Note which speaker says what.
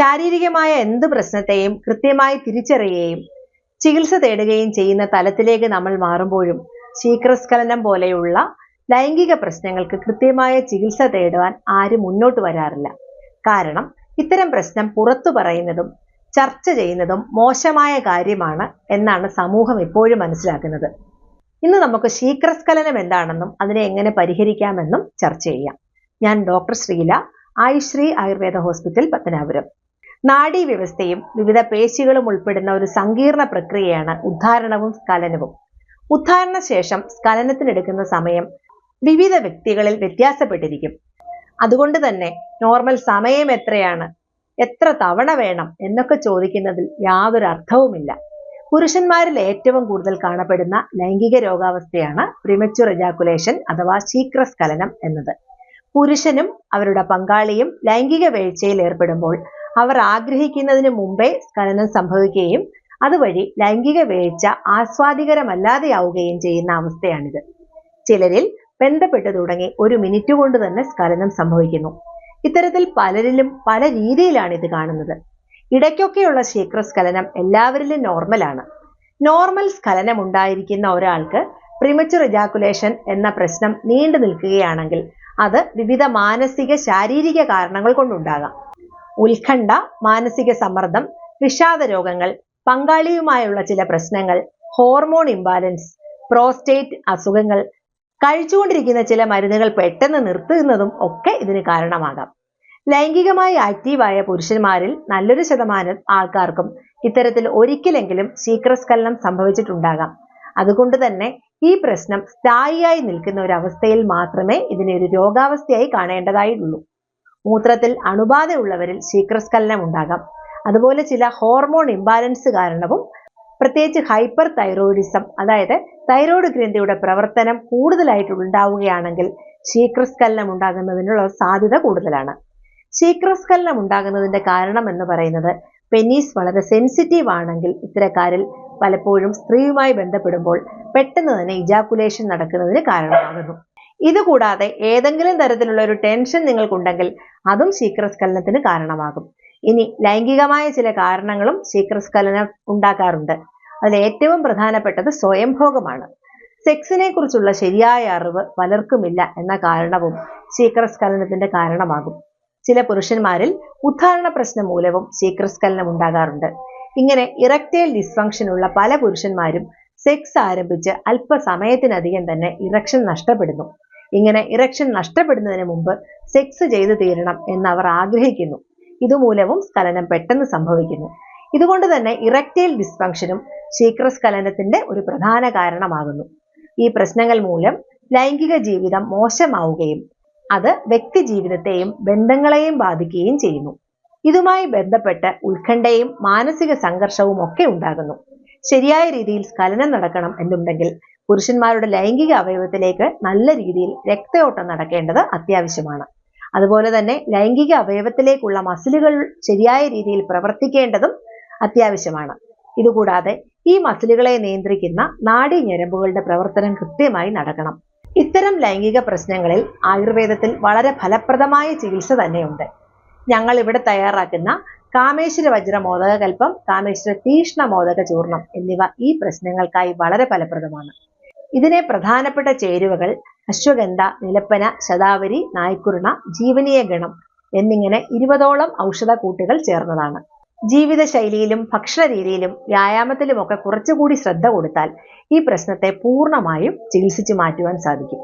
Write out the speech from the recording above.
Speaker 1: ശാരീരികമായ എന്ത് പ്രശ്നത്തെയും കൃത്യമായി തിരിച്ചറിയുകയും ചികിത്സ തേടുകയും ചെയ്യുന്ന തലത്തിലേക്ക് നമ്മൾ മാറുമ്പോഴും ശീക്രസ്ഖലനം പോലെയുള്ള ലൈംഗിക പ്രശ്നങ്ങൾക്ക് കൃത്യമായ ചികിത്സ തേടുവാൻ ആരും മുന്നോട്ട് വരാറില്ല. കാരണം ഇത്തരം പ്രശ്നം പുറത്തു പറയുന്നതും ചർച്ച ചെയ്യുന്നതും മോശമായ കാര്യമാണ് എന്നാണ് സമൂഹം ഇപ്പോഴും മനസ്സിലാക്കുന്നത്. ഇന്ന് നമുക്ക് ശീക്രസ്ഖലനം എന്താണെന്നും അതിനെ എങ്ങനെ പരിഹരിക്കാമെന്നും ചർച്ച ചെയ്യാം. ഞാൻ ഡോക്ടർ ശ്രീല ആയുശ്രീ ആയുർവേദ ഹോസ്പിറ്റൽ പത്തനാപുരം. നാഡീ വ്യവസ്ഥയും വിവിധ പേശികളും ഉൾപ്പെടുന്ന ഒരു സങ്കീർണ പ്രക്രിയയാണ് ഉദ്ധാരണവും സ്ഖലനവും. ഉദ്ധാരണ ശേഷം സ്ഖലനത്തിനെടുക്കുന്ന സമയം വിവിധ വ്യക്തികളിൽ വ്യത്യാസപ്പെട്ടിരിക്കും. അതുകൊണ്ട് തന്നെ നോർമൽ സമയം എത്രയാണ്? എത്ര തവണ വേണം എന്നൊക്കെ ചോദിക്കുന്നതിൽ യാതൊരു അർത്ഥവുമില്ല. പുരുഷന്മാരിൽ ഏറ്റവും കൂടുതൽ കാണപ്പെടുന്ന ലൈംഗിക രോഗാവസ്ഥയാണ് പ്രിമച്വർ എജാക്കുലേഷൻ അഥവാ ശീഘ്രസ്ഖലനം എന്നത്. പുരുഷനും അവരുടെ പങ്കാളിയും ലൈംഗിക വീഴ്ചയിൽ ഏർപ്പെടുമ്പോൾ അവർ ആഗ്രഹിക്കുന്നതിന് മുമ്പേ സ്ഖലനം സംഭവിക്കുകയും അതുവഴി ലൈംഗിക വീഴ്ച ആസ്വാദികരമല്ലാതെയാവുകയും ചെയ്യുന്ന അവസ്ഥയാണിത്. ചിലരിൽ ബന്ധപ്പെട്ടു തുടങ്ങി ഒരു മിനിറ്റ് കൊണ്ട് തന്നെ സ്ഖലനം സംഭവിക്കുന്നു. ഇത്തരത്തിൽ പലരിലും പല രീതിയിലാണ് ഇത് കാണുന്നത്. ഇടയ്ക്കൊക്കെയുള്ള ശീക്രസ്ഖലനം എല്ലാവരിലും നോർമലാണ് നോർമൽ സ്ഖലനം ഉണ്ടായിരിക്കുന്ന ഒരാൾക്ക് പ്രിമച്ചുർ ഇജാക്കുലേഷൻ എന്ന പ്രശ്നം നീണ്ടു നിൽക്കുകയാണെങ്കിൽ അത് വിവിധ മാനസിക ശാരീരിക കാരണങ്ങൾ കൊണ്ടുണ്ടാകാം. ഉത്കണ്ഠ മാനസിക സമ്മർദ്ദം വിഷാദ രോഗങ്ങൾ പങ്കാളിയുമായുള്ള ചില പ്രശ്നങ്ങൾ ഹോർമോൺ ഇംബാലൻസ് പ്രോസ്റ്റേറ്റ് അസുഖങ്ങൾ കഴിച്ചുകൊണ്ടിരിക്കുന്ന ചില മരുന്നുകൾ പെട്ടെന്ന് നിർത്തുന്നതും ഒക്കെ ഇതിന് കാരണമാകാം. ലൈംഗികമായി ആക്റ്റീവായ പുരുഷന്മാരിൽ നല്ലൊരു ശതമാനം ആൾക്കാർക്കും ഇത്തരത്തിൽ ഒരിക്കലെങ്കിലും ശീക്രസ്ഖലനം സംഭവിച്ചിട്ടുണ്ടാകാം. അതുകൊണ്ട് തന്നെ ഈ പ്രശ്നം സ്ഥായിയായി നിൽക്കുന്ന ഒരു അവസ്ഥയിൽ മാത്രമേ ഇതിനെ ഒരു രോഗാവസ്ഥയായി കാണേണ്ടതായിട്ടുള്ളൂ. മൂത്രത്തിൽ അണുബാധയുള്ളവരിൽ ശീക്രസ്ഖലനം ഉണ്ടാകാം അതുപോലെ ചില ഹോർമോൺ ഇംബാലൻസ് കാരണവും പ്രത്യേകിച്ച് ഹൈപ്പർ തൈറോയിഡിസം അതായത് തൈറോയ്ഡ് ഗ്രന്ഥിയുടെ പ്രവർത്തനം കൂടുതലായിട്ട് ഉണ്ടാവുകയാണെങ്കിൽ ശീക്രസ്ഖലനം ഉണ്ടാകുന്നതിനുള്ള സാധ്യത കൂടുതലാണ്. ശീക്രസ്ഖലനം ഉണ്ടാകുന്നതിന്റെ കാരണം എന്ന് പറയുന്നത് പെനീസ് വളരെ സെൻസിറ്റീവ് ആണെങ്കിൽ ഇത്തരക്കാരിൽ പലപ്പോഴും സ്ത്രീയുമായി ബന്ധപ്പെടുമ്പോൾ പെട്ടെന്ന് തന്നെ ഇജാക്കുലേഷൻ നടക്കുന്നതിന് കാരണമാകുന്നു. ഇതുകൂടാതെ ഏതെങ്കിലും തരത്തിലുള്ള ഒരു ടെൻഷൻ നിങ്ങൾക്കുണ്ടെങ്കിൽ അതും ശീക്രസ്ഖലനത്തിന് കാരണമാകും. ഇനി ലൈംഗികമായ ചില കാരണങ്ങളും ശീക്രസ്ഖലനം ഉണ്ടാക്കാറുണ്ട്. അതിൽ ഏറ്റവും പ്രധാനപ്പെട്ടത് സ്വയംഭോഗമാണ്. സെക്സിനെ കുറിച്ചുള്ള ശരിയായ അറിവ് പലർക്കുമില്ല എന്ന കാരണവും ശീക്രസ്ഖലനത്തിന്റെ കാരണമാകും. ചില പുരുഷന്മാരിൽ ഉദ്ധാരണ പ്രശ്നം മൂലവും ശീക്രസ്ഖലനം ഉണ്ടാകാറുണ്ട്. ഇങ്ങനെ ഇറക്റ്റൈൽ ഡിസ്ഫങ്ഷൻ ഉള്ള പല പുരുഷന്മാരും സെക്സ് ആരംഭിച്ച് അല്പസമയത്തിനധികം തന്നെ ഇറക്ഷൻ നഷ്ടപ്പെടുന്നു. ഇങ്ങനെ ഇറക്ഷൻ നഷ്ടപ്പെടുന്നതിന് മുമ്പ് സെക്സ് ചെയ്തു തീരണം എന്ന് അവർ ആഗ്രഹിക്കുന്നു. ഇതുമൂലവും സ്ഖലനം പെട്ടെന്ന് സംഭവിക്കുന്നു. ഇതുകൊണ്ട് തന്നെ ഇറക്റ്റൈൽ ഡിസ്ഫങ്ഷനും ശീക്രസ്ഖലനത്തിന്റെ ഒരു പ്രധാന കാരണമാകുന്നു. ഈ പ്രശ്നങ്ങൾ മൂലം ലൈംഗിക ജീവിതം മോശമാവുകയും അത് വ്യക്തി ജീവിതത്തെയും ബന്ധങ്ങളെയും ബാധിക്കുകയും ചെയ്യുന്നു. ഇതുമായി ബന്ധപ്പെട്ട് ഉത്കണ്ഠയും മാനസിക സംഘർഷവും ഒക്കെ ഉണ്ടാകുന്നു. ശരിയായ രീതിയിൽ സ്ഖലനം നടക്കണം എന്നുണ്ടെങ്കിൽ പുരുഷന്മാരുടെ ലൈംഗിക അവയവത്തിലേക്ക് നല്ല രീതിയിൽ രക്തയോട്ടം നടക്കേണ്ടത് അത്യാവശ്യമാണ്. അതുപോലെ തന്നെ ലൈംഗിക അവയവത്തിലേക്കുള്ള മസിലുകൾ ശരിയായ രീതിയിൽ പ്രവർത്തിക്കേണ്ടതും അത്യാവശ്യമാണ്. ഇതുകൂടാതെ ഈ മസിലുകളെ നിയന്ത്രിക്കുന്ന നാടി ഞരമ്പുകളുടെ പ്രവർത്തനം കൃത്യമായി നടക്കണം. ഇത്തരം ലൈംഗിക പ്രശ്നങ്ങളിൽ ആയുർവേദത്തിൽ വളരെ ഫലപ്രദമായ ചികിത്സ തന്നെയുണ്ട്. ഞങ്ങൾ ഇവിടെ തയ്യാറാക്കുന്ന കാമേശ്വര വജ്ര മോദകകൽപ്പം കാമേശ്വര തീഷ്ണ മോദക ചൂർണം എന്നിവ ഈ പ്രശ്നങ്ങൾക്കായി വളരെ ഫലപ്രദമാണ്. ഇതിനെ പ്രധാനപ്പെട്ട ചേരുവകൾ അശ്വഗന്ധ നിലപ്പന ശതാവരി നായ്ക്കുരുണ ജീവനീയ ഗണം എന്നിങ്ങനെ ഇരുപതോളം ഔഷധ കൂട്ടുകൾ ചേർന്നതാണ്. ജീവിതശൈലിയിലും ഭക്ഷണ രീതിയിലും വ്യായാമത്തിലുമൊക്കെ കുറച്ചുകൂടി ശ്രദ്ധ കൊടുത്താൽ ഈ പ്രശ്നത്തെ പൂർണമായും ചികിത്സിച്ചു മാറ്റുവാൻ സാധിക്കും.